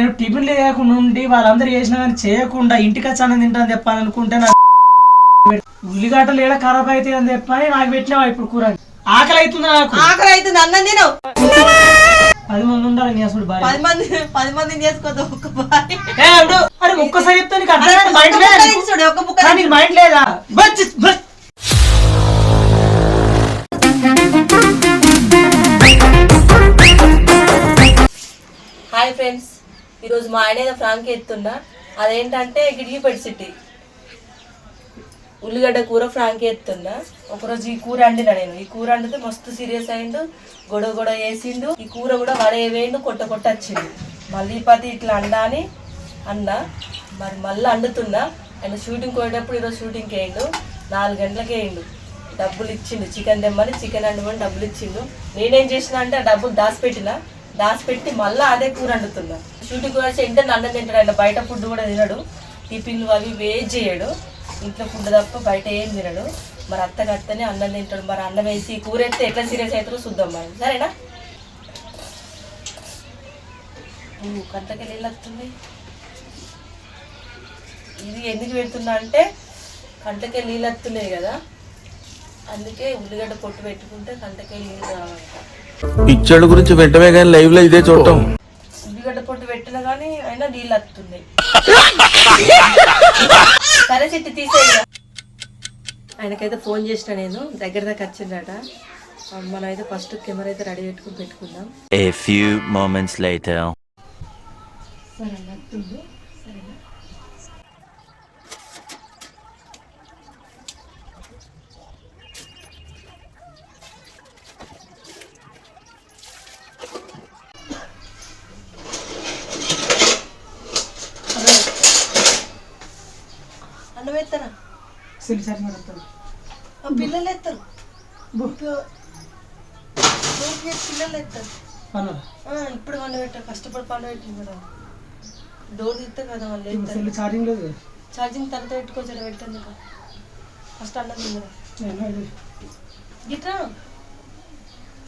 నేను టిఫిన్ లేకుండా ఉండి వాళ్ళందరూ చేసినా కానీ చేయకుండా ఇంటికి వచ్చి అన్నం తింటాను చెప్పాను అనుకుంటే నా ఉల్లిగడ్డలు ఏడ ఖరాబ్ అయితే అని చెప్పని నాకు పెట్టినావా ఇప్పుడు కూర? ఆకలి అవుతుంది నాకు? ఆకలి అవుతుంది అన్నం తిను. పది మంది ఉండాలి నీ అసలు భార్య. పది మంది పది మందిని చేసుకోవద్దు ఒక్క భార్య. అరే ఒక్కసారి చెప్తే నీకు అర్థం మైండ్ లేదా బుక్క నీకు? ఒక్క బుక్క నీకు మైండ్ లేదా? బచ్చి, బచ్. హాయ్ ఫ్రెండ్స్ ఈరోజు మా ఆయన ఏదో ఫ్రాంక్ ఎత్తున్నా అదేంటంటే గిడిగిపెట్టి సిటీ. ఉల్లిగడ్డ కూర ఫ్రాంక్ ఎత్తున్నా ఒకరోజు ఈ కూర వండినా నేను. ఈ కూర వండితే మస్తు సీరియస్ అయిండు గొడవ గొడవ వేసిండు ఈ కూర కూడా వడేవేయండు కొట్ట కొట్ట వచ్చిండు మళ్ళీ పది ఇట్లా అండా అని అన్నా. మరి మళ్ళీ అండుతున్నా. ఆయన షూటింగ్ పోయేటప్పుడు ఈరోజు షూటింగ్కి వేయండు. నాలుగు గంటలకి వేయండు. డబ్బులు ఇచ్చిండు. చికెన్ తెమ్మని చికెన్ వండమని డబ్బులు ఇచ్చిండు. నేనేం చేసిన అంటే ఆ డబ్బులు దాచిపెట్టిన. దాచిపెట్టి మళ్ళీ అదే కూర వండుతున్నా. షూటింగ్ కూడా వెంటనే అన్నం తింటాడు ఆయన బయట ఫుడ్ కూడా తినడు. టిఫిన్లు అవి వేస్ట్ చేయడు. ఇంట్లో ఫుడ్ తప్ప బయట ఏం తినడు. మరి అత్తగా అత్తనే అన్నం తింటాడు. మరి అన్నం వేసి కూర ఎత్తే ఎట్లా సీరియస్ అవుతారో చూద్దాం మరి. సరేనా? కంటకి నీళ్ళు వస్తుంది ఇది ఎందుకు పెడుతున్నా అంటే కంటకే నీళ్ళు వస్తున్నాయి కదా. అందుకే ఉల్లిగడ్డ పొట్టు పెట్టుకుంటే కంటకే నీళ్ళు రావంట గురించి వెంటనే కానీ లైవ్లో ఇదే చూడటం. పొట్టు పెట్టినా కానీ అయినా నీళ్ళు వస్తున్నాయి సరే చెట్టు తీసేయ. ఆయనకైతే ఫోన్ చేసిన నేను దగ్గర దాకా వచ్చిందట. మనం అయితే ఫస్ట్ కెమెరా అయితే రెడీ పెట్టుకుని పెట్టుకుందాం A few moments later. సరే వస్తుంది సరేనా అన్నం ఎత్తారా సరి నడుస్తుంది. ఆ పిల్లలు ఎత్తారు పిల్లలు ఎత్తారు ఇప్పుడు పండు పెట్టా కష్టపడి పండు పెట్టింది కదా. డోర్ తీస్తే కదా వాళ్ళు సెల్ ఛార్జింగ్ లేదు ఛార్జింగ్ తర్వాత పెట్టుకోవచ్చు పెట్టండి ఫస్ట్ అన్నం తిందా నేను ఇది. గిట్రా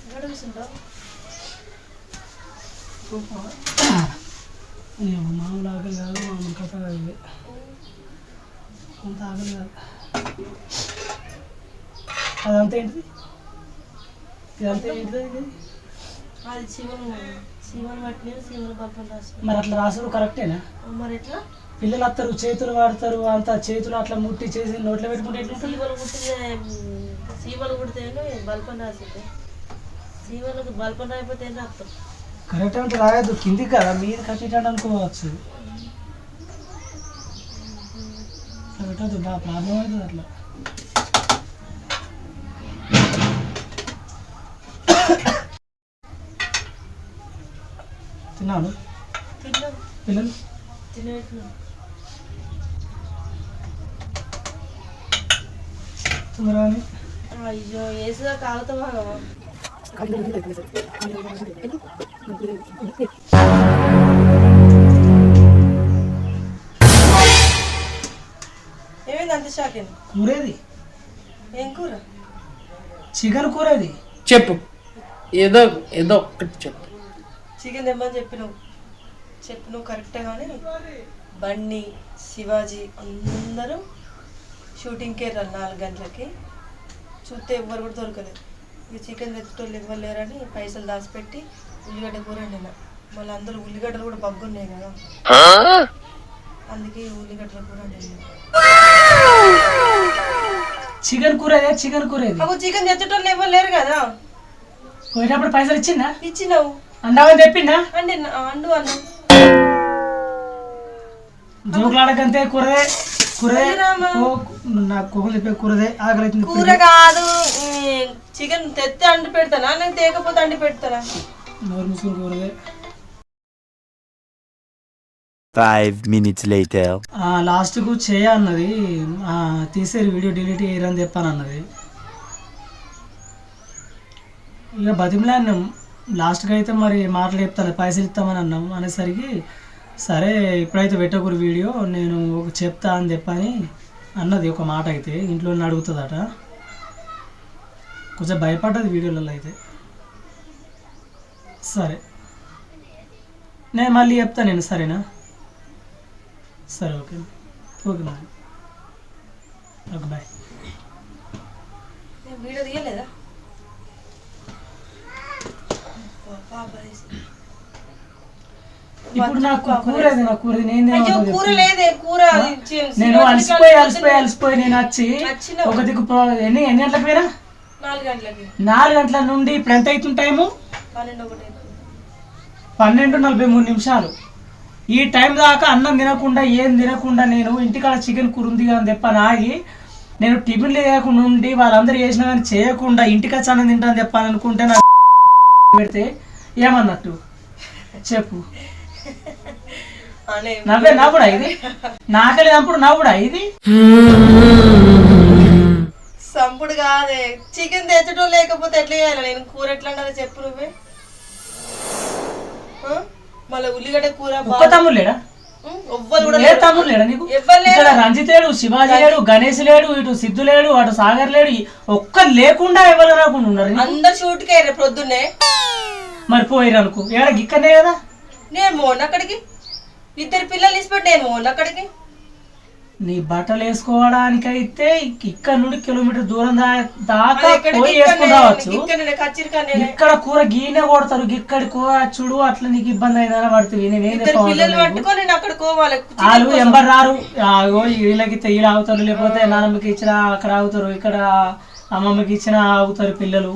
ఎక్కడ కూర్చుంటావు? మామూలు ఆకలి కాదు మామూలు కథ కాదు అంత ఆకలి కాదు. అదంతా ఏంటిది? ఇదంతా ఏంటిది అది శివను శివను పట్టిన శివను పక్కన రాసిన మరి అట్లా రాసుడు కరెక్టేనా? మరి ఎట్లా? పిల్లలు వస్తారు చేతులు వాడతారు అంత చేతులు అట్లా ముట్టి చేసి నోట్లో పెట్టుకుంటే సీమలు కుట్టితే సీమలు కుడితే బల్పం రాసింది సీమలకు బల్పం రాయిపోతే రాస్తాం? కరెక్ట్ అంటే రాయద్దు కిందికి కదా మీరు కట్టిటాడు అనుకోవచ్చు అట్లా పెట్టద్దు బాగా ప్రాబ్లం అవుతుంది అట్లా. తిన్నాను తిన్నాం. పిల్లలు? తినేట్లా తొందరగా. అయ్యో వేసుగా కాగుతావా అంత షాక్ కూరేది. ఏం కూర? చికెన్ కూరేది. చెప్పు. ఏదో ఏదో ఒక్కటి చెప్పు. చికెన్ తెమ్మని చెప్పినావు చెప్పు నువ్వు కరెక్టే కానీ బన్నీ శివాజీ అందరూ షూటింగ్కే రా నాలుగు గంటలకి. చూస్తే ఎవ్వరు కూడా దొరకలేదు. ఇక చికెన్ తెచ్చేటోళ్ళు ఎవ్వరు లేరని పైసలు దాచిపెట్టి ఉల్లిగడ్డ కూర వండిన. మళ్ళీ అందరూ ఉల్లిగడ్డలు కూడా బగ్గున్నాయి కదా. అందుకే ఉల్లిగడ్డల కూర వండిన. చికెన్ కూరేదే చికెన్ అప్పుడు చికెన్ తెచ్చేటోళ్ళు ఎవ్వరు లేరు కదా. పోయేటప్పుడు పైసలు ఇచ్చిందా? ఇచ్చినావు. అండామని చెప్పిందా అండి అండు అన్నం జోకులాడకంతే కూరదే కూరదే. నాకు కోపం చెప్పే కూరదే ఆకలి కూర కాదు చికెన్ తెత్తే అండి పెడతానా? నేను తేకపోతే అండి పెడతానా? నోరు మూసుకుని కూరదే. ఫైవ్ మినిట్స్ లేటర్ లాస్ట్కు చేయ అన్నది తీసేరు వీడియో డిలీట్ చేయరని చెప్పాను అన్నది. ఇక బతిమలాడినాం లాస్ట్కి అయితే మరి మాటలు చెప్తాను పైసలు ఇస్తామని అన్నాం. అనేసరికి సరే ఇప్పుడైతే పెట్టకూరు వీడియో నేను ఒక చెప్తా అని చెప్పని అన్నది ఒక మాట అయితే ఇంట్లో అడుగుతుందట. కొంచెం భయపడ్డది వీడియోలలో అయితే. సరే. నేను మళ్ళీ చెప్తాను నేను సరేనా? సరే okay. Okay madam okay bye. Video తీయలేదా. ఇప్పుడు నాకు కూర ఏది నా కూర నేను అయ్యో కూర లేదే కూర అది చి- నేను సినిమా అలసిపోయి అలసిపోయి అలసిపోయి నేను వచ్చి. ఒక దిక్కు ఎన్ని ఎన్ని గంటలకు పోయినా? నాలుగు గంటల నుండి ఇప్పుడు ఎంత అవుతుంది. టైము పన్నెండు నలభై మూడు నిమిషాలు. ఈ టైం దాకా అన్నం తినకుండా ఏం తినకుండా నేను ఇంటికాడ చికెన్ కూర ఉంది అని చెప్పని ఆగి నేను టిఫిన్లు చేయకుండా ఉండి వాళ్ళందరూ చేసినా కానీ చేయకుండా ఇంటికి వచ్చి అన్నం తింటాను చెప్పాను అనుకుంటే నాకు పెడితే ఏమన్నట్టు? చెప్పు. అనే నవ్వే నవ్వుడా ఇది? నాకలి నప్పుడు నవ్వుడా ఇది? సంపుడు కాదే. చికెన్ తెచ్చడం లేకపోతే ఎట్లా చేయాలి? నేను కూర ఎట్లా చెప్పు నువ్వే? మళ్ళీ ఉల్లిగడ్డ కూర ఒక్క తమ్ముడు లేడా? ఎవ్వరు కూడా ఏ లేరు. తమ్ముడు లేడా నీకు? ఎవ్వరు లేరు. ఇక్కడ రంజిత్ లేడు శివాజీ లేడు గణేష్ లేడు ఇటు సిద్ధు లేడు అటు సాగర్ లేడు ఒక్క లేకుండా ఎవరు రాకుండా ఉన్నారు నీకు? అందరు షూట్కి అయ్యారు పొద్దున్నే మరి పోయిరు అనుకో. ఏడ గిక్కనే కదా? నేను మోన్ అక్కడికి. ఇద్దరు పిల్లలు ఇచ్చిపెట్టి నేను మోన్ అక్కడికి. నీ బట్టలు వేసుకోవడానికైతే ఇక్కడ నుండి కిలోమీటర్ దూరం దాకా పోయి వేసుకుని రావచ్చు. ఇక్కడ కూర గీనే కొడతారు. ఇక్కడి కూర చూడు అట్లా నీకు ఇబ్బంది అయిందని పడుతుంది. వాళ్ళు ఎంబర్ రారు. వీళ్ళకి తెయ్యలు ఆగుతారు లేకపోతే నాన్నమ్మకి ఇచ్చిన అక్కడ ఆగుతారు. ఇక్కడ అమ్మమ్మకి ఇచ్చిన ఆగుతారు పిల్లలు.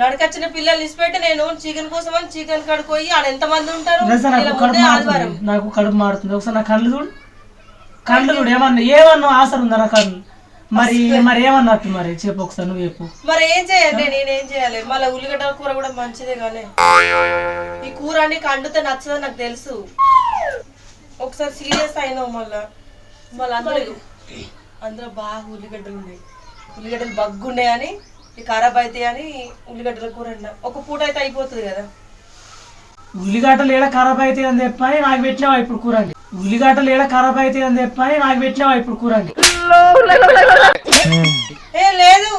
నడకచ్చిన పిల్లలు ఇచ్చిపెట్టి నేను చికెన్ కోసం అని చికెన్ కాడికి పోయి ఆడ ఎంత మంది ఉంటారు నాకు కడుపు మారుతుంది. నాకు కడుపు మారుతుంది. ఒకసారి నా కళ్ళు చూడు. కళ్ళు చూడు ఏమన్నా ఏమన్నా ఆసరు ఉందా నా కళ్ళు? మరి మరి ఏమన్నట్టు మరి? చెప్పు ఒకసారి నువ్వు చెప్పు. మరి ఏం చేయాలి? నేనేం చేయాలి? మళ్ళీ ఉల్లిగడ్డ కూర కూడా మంచిదే కానీ ఈ కూర నీకు అండితే నచ్చదని నాకు తెలుసు. ఒకసారి సీరియస్ అయినావు మళ్ళా. మళ్ళీ అందరూ అందులో బాగా ఉల్లిగడ్డలు ఉన్నాయి ఉల్లిగడ్డలు బగ్గున్నాయి అని ఈ ఖరాబ్ అవుతాయి అని ఉల్లిగడ్డల కూర వండినా ఒక పూట అయితే అయిపోతుంది కదా. ఉల్లిగడ్డలు ఏడ ఖరాబ్ అవుతాయి అని చెప్పని నాకు పెట్టినావా ఇప్పుడు కూరండి ఉల్లిగడ్డలు ఏడ ఖరాబ్ అవుతాయి అని చెప్పని నాకు పెట్టినావా ఇప్పుడు కూరండి ఏ లేదు.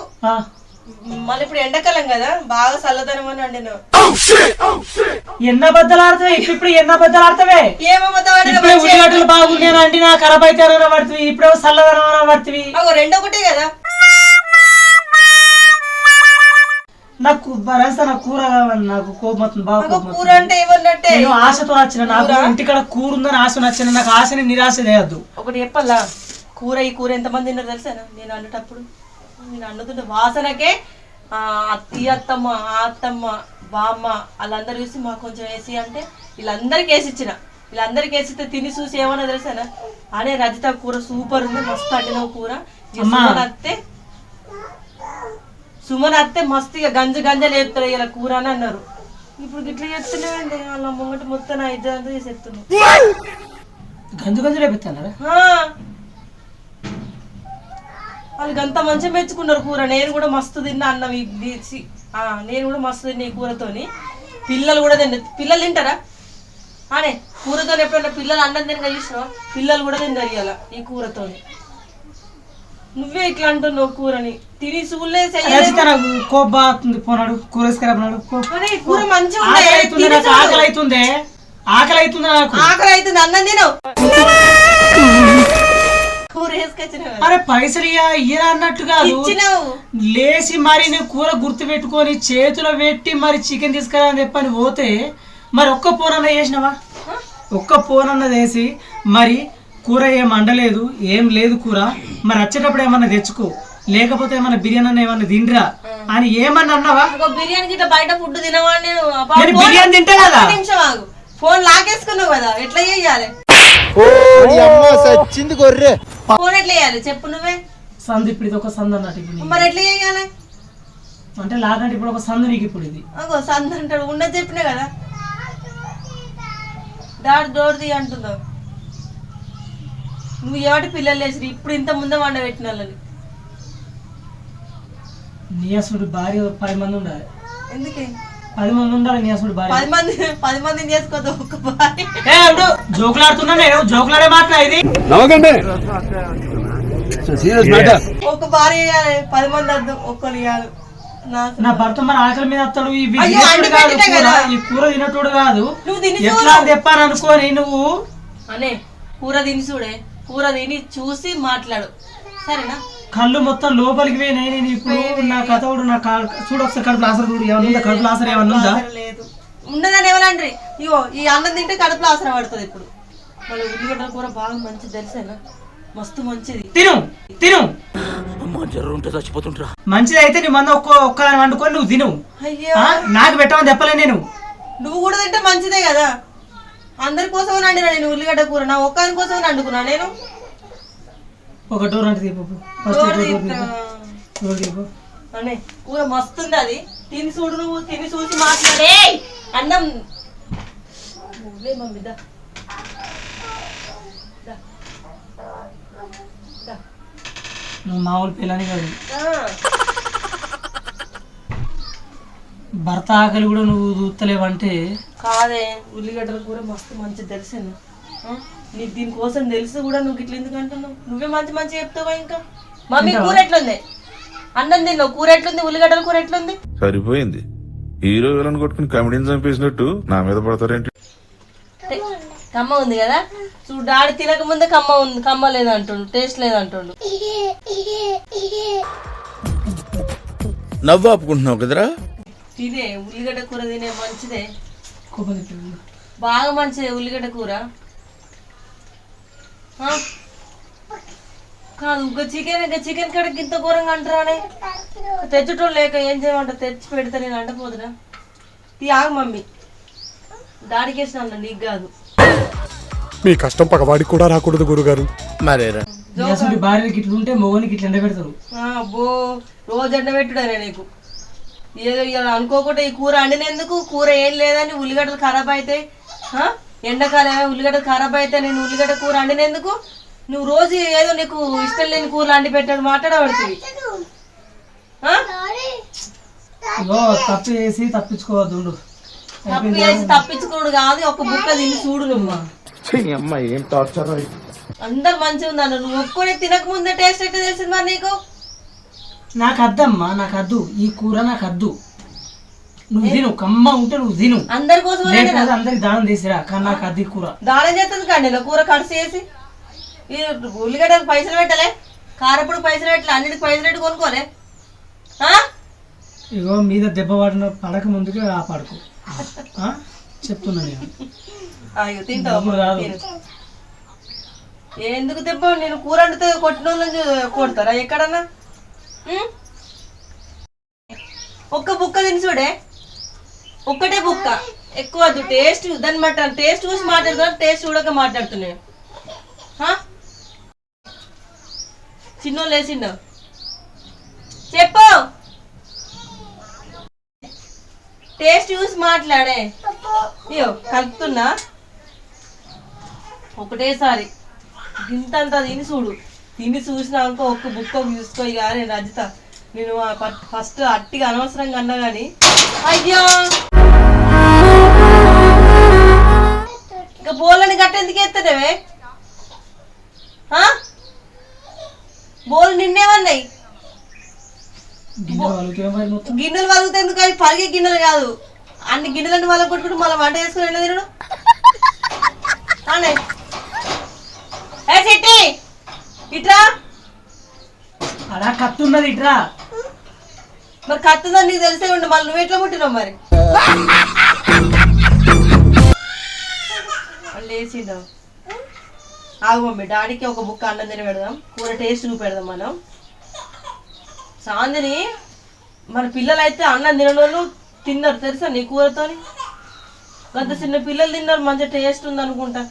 మళ్ళీ ఇప్పుడు ఎండాకాలం కదా బాగా చల్లదనం అని వండినా ఎన్న బద్దలు ఆడతావే? ఇప్పుడు ఎన్న బద్దలు ఆడతావే? ఉల్లిగడ్డలు బాగున్నాయి అంటే నా ఖరాబ్ అయితే పడుతుంది. ఇప్పుడే చల్లదనం పడుతుంది. రెండు ఒకటే కదా. నాకు బరసా నాకు కూర కావాలి నాకు కోపం వస్తుంది బాగా కోపం కూర వస్తుంది. అంటే ఏమన్నట్టే నేను ఆశతో వచ్చిన నాకు ఇంటికాడ కూర ఉందని ఆశ నచ్చిన నాకు ఆశని నిరాశ చేయద్దు. ఒకటి చెప్పాలా? కూర ఈ కూర ఎంతమంది తిన్నారు తెలుసానా నేను వండేటప్పుడు నేను వండుతుంటే వాసనకే ఆ, అత్త- అత్తమ్మ ఆ అత్తమ్మ బామ్మ వాళ్ళందరూ చూసి మాకు కొంచెం వేసి అంటే వీళ్ళందరికీ వేసి ఇచ్చిన. వీళ్ళందరికీ వేసిస్తే తిని చూసి ఏమన్నా తెలుసానా? అనే రజిత కూర సూపర్ ఉంది మస్తు వండిన కూర. అమ్మా. అత్తే సుమన్ అత్తే మస్తు ఇక గంజ గంజ లేపుతారు ఇలా కూర అని అన్నారు. ఇప్పుడు ఇట్లా చెప్తున్నాయండి వాళ్ళ ముంగట మొత్తం నా ఇద్దరు చేసేస్తున్నాను గంజు గంజు రేపిస్తారా ఆ. వాళ్ళు గంత మంచిగా మెచ్చుకున్నారు కూర నేను కూడా మస్తు తిన్నా అన్నం నేను కూడా మస్తు తిన్నా ఈ కూరతోని. పిల్లలు కూడా తిన్న పిల్లలు తింటారా? అనే కూరతో ఎప్పుడైనా పిల్లలు అన్నం తినగా చూసినావా? పిల్లలు కూడా తిన్నారు ఇవాళ ఈ కూరతోని. నువ్వే ఇట్లా అంటున్నావు కూరని. తిని నాకు కోపం బాగుంది పోనాడు. కూర వేసుకురాడు కూర మంచిగా ఆకలి అవుతుంది. ఆకలి అవుతుంది అవుతుంది నాకు. ఆకలి అవుతుంది అన్నం వేసుకొచ్చిన అరే పైసలు ఇయ్య ఇయ్యరా అన్నట్టు కాదు. ఇచ్చినావు. లేచి మరి నేను కూర గుర్తు పెట్టుకొని చేతిలో పెట్టి మరి చికెన్ తీసుకురా అని చెప్పని పోతే మరి ఒక్క పోనన్న చేసినావా? ఒక్క పోనన్న వేసి మరి కూర ఏం అండలేదు ఏం లేదు కూర. మరి వచ్చేటప్పుడు ఏమన్నా తెచ్చుకో. లేకపోతే ఏమన్నా బిర్యానీ అన్న ఏమన్నా తిండ్రా అని ఏమన్నా అన్నావా? బిర్యానీ గిట్ల బయట ఫుడ్ తినవా నేను బిర్యానీ తింటా కదా. ఫోన్ లాగేసుకున్నావు కదా ఎట్లా చేయాలి? సచ్చింది గొర్రె. ఫోన్ ఎట్లా చేయాలి? చెప్పు నువ్వే. సందు ఇప్పుడు ఇది ఒక సందు అన్నట్టు. మరి ఎట్లా చేయాలి? అంటే లాగంటే ఇప్పుడు ఒక సందు నీకు ఇప్పుడు ఇది. అగో సంద అంటాడు. ఉన్నది చెప్పినా కదా. డాడ్ డోర్ తీ అంటున్నావు. నువ్వు ఎవటి పిల్లలు లేచి ఇప్పుడు ఇంత ముందే వండ పెట్టిన వాళ్ళని నీయసుడు భార్య పది మంది ఉండాలి. ఎందుకే? పది మంది ఉండాలి నీయసుడు భార్య. పది మంది పది మందిని చేసుకోవద్దు ఒక్క భార్య. జోకులాడుతున్నా నేను జోకులాడే మాట్లా ఇది? ఒక భార్య ఇవ్వాలి పది మంది వద్దు ఒక్కరు ఇవ్వాలి నా భర్త మరి ఆకలి మీద ఇవి. కదా. ఈ కూర తినటోడు కాదు. నువ్వు తిని ఎట్లా అని చెప్పాను అనుకోని నువ్వు? అనే కూర తిని చూడే. కూర తిని చూసి మాట్లాడు. సరేనా? కళ్ళు మొత్తం లోపలికి పోయినాయి నేను ఇప్పుడు నా కథవుడు నా చూడు ఒకసారి కడుపు లాసర్ చూడు ఏమన్నా ఉందా? కడుపు లాసర్ ఏమన్నా ఉందా? లేదు. ఉన్నదని ఎవరండ్రి ఇగో ఈ అన్నం తింటే కడుపులో అవసరం పడుతుంది ఇప్పుడు. మళ్ళీ ఉల్లిగడ్డల కూర బాగా మంచిది తెలుసేనా మస్తు మంచిది. తిను తిను. మంచిది అయితే నీ మంద ఒక్క ఒక్క వండుకొని నువ్వు తిను? నాకు పెట్టమని చెప్పలే నేను. నువ్వు కూడా తింటే మంచిదే కదా. అందరి కోసం వండినా నేను ఉల్లిగడ్డ కూర? నా ఒక్కని కోసం వండుకున్నా నేను? ఒక డోర్ అంటే తీపు ఫస్ట్ డోర్ డోర్ తీస్తా. తీపు. డోర్ తీపు. అనే కూర మస్తుంది అది. తిని చూడు నువ్వు తిని చూసి మాట్లాడే. అన్నం. నువ్వే మమ్మీ దా. నువ్వు మామూలు పిల్లని కాదు. భర్త ఆకలి కూడా నువ్వు చూస్తలేవంటే? కాదే ఉల్లిగడ్డల కూర మస్తు మంచి తెలిసాను నీకు? దీనికోసం తెలిసి కూడా నువ్వు ఇట్లా ఎందుకు అంటున్నావు? నువ్వే మంచి మంచి చెప్తావా ఇంకా? మమ్మీ కూర ఎట్లుంది? అన్నం తిన్నావు కూర ఎట్లుంది? ఉల్లిగడ్డల కూర ఎట్లుంది? సరిపోయింది. హీరో విలన్ కొట్టుకుని కమెడీని చంపేసినట్టు నా మీద పడతారేంటి? కమ్మ ఉంది కదా? చూడు డాడీ తినక ముందే కమ్మ ఉంది కమ్మ లేదు అంటుండు టేస్ట్ లేదు అంటుండు నవ్వు ఆపుకుంటున్నావు కదరా? తినే ఉల్లిగడ్డ కూర తినే మంచిదే. బాగా మంచిదే ఉల్లిగడ్డ కూర. ఆ? కాదు ఇంకా చికెన్ ఇంకా చికెన్ కడకి ఇంత ఘోరంగా అంటారానే తెచ్చుటోళ్ళు లేక ఏం చేయమంట తెచ్చి పెడితే నేను అంటపోదురా తీ ఆగు మమ్మీ. వేసిన అన్న నీకు కాదు. మీ కష్టం పగవాడికి కూడా రాకూడదు గురుగారు. మరేరా? భార్యకి ఇట్లా ఉంటే మొగనికి ఇట్లా ఎండబెడతారు. ఆ, అబ్బో రోజు ఎండబెట్టుడనే నీకు. ఏదో ఇలా అనుకోకుండా ఈ కూర అండినందుకు కూర ఏం లేదని ఉల్లిగడ్డలు ఖరాబ్ అవుతాయి ఆ? ఎండాకాలమే ఉల్లిగడ్డలు ఖరాబ్ అయితే నేను ఉల్లిగడ్డ కూర అండినందుకు నువ్వు రోజు ఏదో నీకు ఇష్టం లేని కూరలు అండి పెట్టాడు మాట్లాడబడుతుంది తప్పు చేసి తప్పించుకోవద్దు ఉండు. తప్పు చేసి తప్పించుకోడు కాదు ఒక బుక్క తిని చూడు నువ్వు అందరు మంచిగా ఉందన్న నువ్వు ఒక్కడే తినక ముందే టేస్ట్ ఎట్లా తెలిసింది మరి నీకు? నాకు అద్దమ్మా నాకు అద్దు ఈ కూర నాకు అద్దు నువ్వు తిను కమ్మ ఉంటే నువ్వు తిను. అందరి కోసం లేకపోతే అందరికి దానం తీసిరా కానీ నాకు అద్ది కూర. దానం చేస్తుంది కండి నా కూర కడిసి చేసి ఈ ఉల్లిగడ్డకు పైసలు పెట్టలే? కారప్పుడు పైసలు పెట్టలే అన్నిటికి పైసలు పెట్టి కొనుక్కోలే? ఆ? ఇగో మీద దెబ్బ పడిన పడక ముందుకే ఆ పడకు. ఆ? చెప్తున్నా నేను. తింటావు. ఎందుకు దెబ్బ? నేను కూర వండితే కొట్టిన కొడతారా ఎక్కడన్నా? ఒక్క బుక్క తిని చూడే. ఒక్కటే బుక్క. ఎక్కువ అది టేస్ట్ దాన్ని మాట టేస్ట్ చూసి మాట్లాడుతున్నా టేస్ట్ చూడక మాట్లాడుతున్నాయి చిన్నోళ్ళు వేసిండు. చెప్పు. టేస్ట్ చూసి మాట్లాడే. అయ్యో కలుపుతున్నా. ఒకటేసారి. ఇంతంత తిని చూడు. తిని చూసినాక ఒక్క బుక్క చూసుకో ఇక నేను రజిత నేను ఫస్ట్ అట్టిగా అనవసరంగా అన్నా కానీ అయ్యో! ఇంకా బోళ్ళని గట్ట ఎందుకు ఎత్తడవే బోల్ నిన్నేమన్నాయి గిన్నెలు వలుగుతే ఎందుకు అవి పలిగే గిన్నెలు కాదు. అన్ని గిన్నెలను వాళ్ళ కొట్టుకుంటూ మళ్ళీ వంట చేసుకుని తినడు ఏ చిట్టి! ఇట్రా. అలా కత్తున్నది ఇట్రా. మరి కత్తుందని నీకు తెలిసే ఉండు మళ్ళీ నువ్వు ఎట్లా పుట్టినావు మరి? వేసిండు ఆగు మమ్మీ డాడీకి ఒక బుక్క అన్నం తిని పెడదాం. కూర టేస్ట్ నువ్వు పెడదాం మనం. సాందిని మన పిల్లలు అయితే అన్నం తినడం తిన్నారు తెలుసా నీ కూరతోని? గంత చిన్న పిల్లలు తిన్నారు మంచి టేస్ట్ ఉంది అనుకుంటా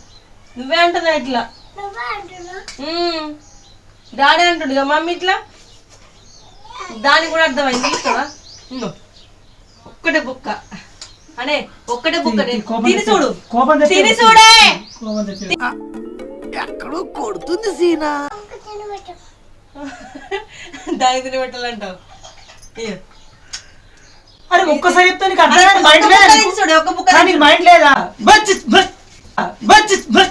నువ్వే అంటున్నావు? ఇట్లా. డాడీ అంటుండు ఇక మమ్మీ ఇట్లా. దానికి కూడా అర్థమైంది ఇస్తావా ఇంగో. ఒక్కటే బుక్క. అనే ఒక్కటే బుక్క తిని చూడు. తిని చూడే. కోపం తెప్పి. దానికి తిని పెట్టాలంటావు. అరే ఒక్కసారి చెప్తే నీకు అర్థం కాదు, మైండ్ లేదా మైండ్ లేదా? బచ్చి బచ్ బచ్చి బచ్